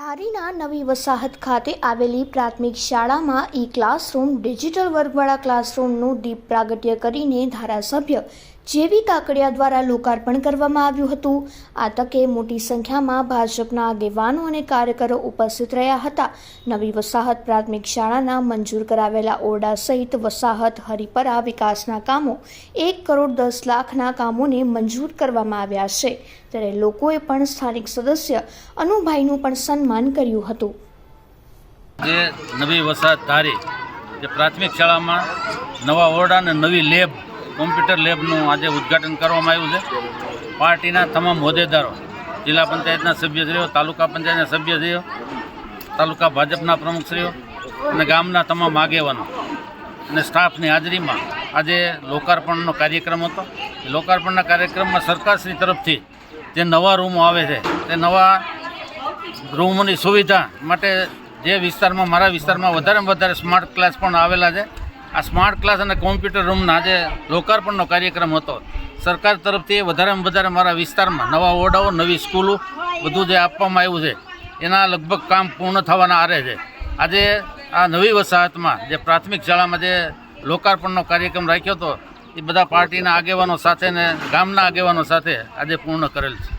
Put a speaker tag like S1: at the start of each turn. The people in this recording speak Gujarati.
S1: ધારીના નવી વસાહત ખાતે આવેલી પ્રાથમિક શાળામાં ઈ ક્લાસરૂમ, ડિજિટલ વર્ગવાળા ક્લાસરૂમનું દીપ પ્રાગટ્ય કરીને ધારાસભ્ય જેવી કાકડિયા દ્વારા લોકાર્પણ કરવામાં આવ્યું હતું. આ તકે મોટી સંખ્યામાં ભાજપના આગેવાનો અને કાર્યકરો ઉપસ્થિત રહ્યા હતા. નવી વસાહત પ્રાથમિક શાળાના મંજૂર કરાવેલા ઓરડા સહિત વસાહત હરિપરા વિકાસના કામો એક કરોડ દસ લાખના કામોને મંજૂર કરવામાં આવ્યા છે. ત્યારે લોકોએ પણ સ્થાનિક સદસ્ય અનુભાઈનું પણ સન્માન કર્યું હતું.
S2: જે નવી વસાહત ધારી જે પ્રાથમિક શાળામાં નવા ઓરડા અને નવી લેબ, કોમ્પ્યુટર લેબનું આજે ઉદ્ઘાટન કરવામાં આવ્યું છે. પાર્ટીના તમામ હોદ્દેદારો, જિલ્લા પંચાયતના સભ્યશ્રીઓ, તાલુકા પંચાયતના સભ્યશ્રીઓ, તાલુકા ભાજપના પ્રમુખશ્રીઓ અને ગામના તમામ આગેવાનો અને સ્ટાફની હાજરીમાં આજે લોકાર્પણનો કાર્યક્રમ હતો. લોકાર્પણના કાર્યક્રમમાં સરકારશ્રી તરફથી જે નવા રૂમો આવે છે, તે નવા રૂમોની સુવિધા માટે જે વિસ્તારમાં, મારા વિસ્તારમાં વધારેમાં વધારે સ્માર્ટ ક્લાસ પણ આવેલા છે. આ સ્માર્ટ ક્લાસ અને કોમ્પ્યુટર રૂમના આજે લોકાર્પણનો કાર્યક્રમ હતો, સરકાર તરફથી વધારેમાં વધારે મારા વિસ્તારમાં નવા ઓરડાઓ, નવી સ્કૂલો બધું જે આપવામાં આવ્યું છે, એના લગભગ કામ પૂર્ણ થવાના આરે છે. આજે આ નવી વસાહતમાં જે પ્રાથમિક શાળામાં જે લોકાર્પણનો કાર્યક્રમ રાખ્યો હતો એ બધા પાર્ટીના આગેવાનો સાથે ને ગામના આગેવાનો સાથે આજે પૂર્ણ કરેલ છે.